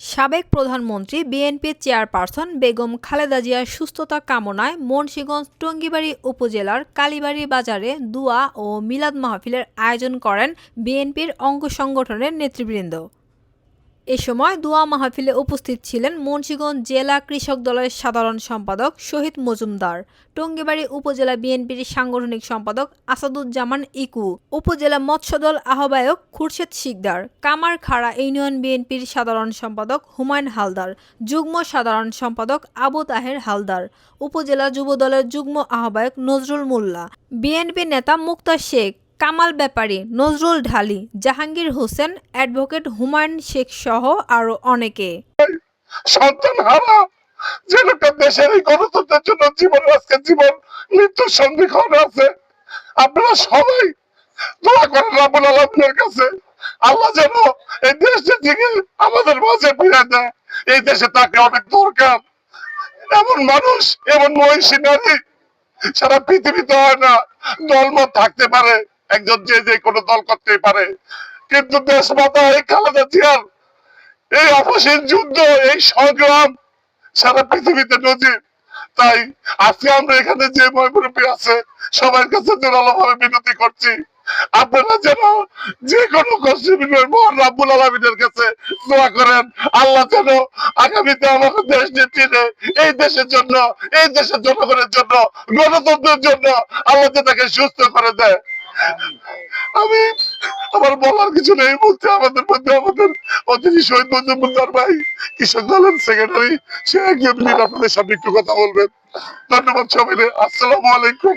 সাবেক প্রধানমন্ত্রী বিএনপির চেয়ারপারসন বেগম খালেদা জিয়ার সুস্থতা কামনায় মুন্সিগঞ্জ টঙ্গিবাড়ি উপজেলার কালীবাড়ি বাজারে দুয়া ও মিলাদ মাহফিলের আয়োজন করেন বিএনপির অঙ্গ সংগঠনের নেতৃবৃন্দ। এ সময় দোয়া মাহফিলে উপস্থিত ছিলেন মুন্সিগঞ্জ জেলা কৃষক দলের সাধারণ সম্পাদক শহীদ মজুমদার, টঙ্গিবাড়ি উপজেলা বিএনপির সাংগঠনিক সম্পাদক আসাদুজ্জামান ইকু, উপজেলা মৎস্যদল আহ্বায়ক খুরশেদ শিকদার, কামারখাড়া ইউনিয়ন বিএনপির সাধারণ সম্পাদক হুমায়ুন হালদার, যুগ্ম সাধারণ সম্পাদক আবু তাহের হালদার, উপজেলা যুবদলের যুগ্ম আহ্বায়ক নজরুল মোল্লা, বিএনপি নেতা মুক্তা শেখ কামাল ব্যাপারী, নজরুল ঢালি, জাহাঙ্গীর হোসেন, অ্যাডভোকেট হুমায়ুন শেখ সহ আরও অনেকে। সন্তান দেশের এই গণতন্ত্রের জন্য জীবন, আজকে জীবন, মৃত্যুর আছে। আপনারা সবাই দোয়া করেন রাবুল আলমের কাছে, আল্লাহ যেন এই দেশটা থেকে আমাদের মাঝে ফিরে দেয়। এই দেশে তাকে অনেক দরকার। এমন মানুষ, এমন মহিষী নারী, সারা পৃথিবীতে হয় না, দলমত থাকতে পারে। একজন যে যে কোনো দল করতে পারে। কিন্তু দেশ মাতা এই খালেদা জিয়ার এই অপসীন যুদ্ধ, এই সংগ্রাম সারা পৃথিবীতে নজির। তাই আজকে আমরা এখানে যে ময়মুরব্বী আছে, সবার কাছে জোরালো ভাবে বিনতি করছি। আপনারা যেন যে কোনো কষ্ট আলমিনের কাছে দোয়া করেন। আল্লাহ যেন আগামীতে আমাকে দেশ নেত্রীরে এই দেশের জন্য, এই দেশের জনগণের জন্য, গণতন্ত্রের জন্য আল্লাহ তাকে সুস্থ করে দেয়। আমি আমার বলার কিছু নেই বলতে আমাদের মধ্যে আমাদের অতিথি শহীদ মজুমদার ভাই, কৃষক দলের সেক্রেটারি সে একজন আপনাদের সামনে একটু কথা বলবেন। ধন্যবাদ সবাই আসসালামু আলাইকুম।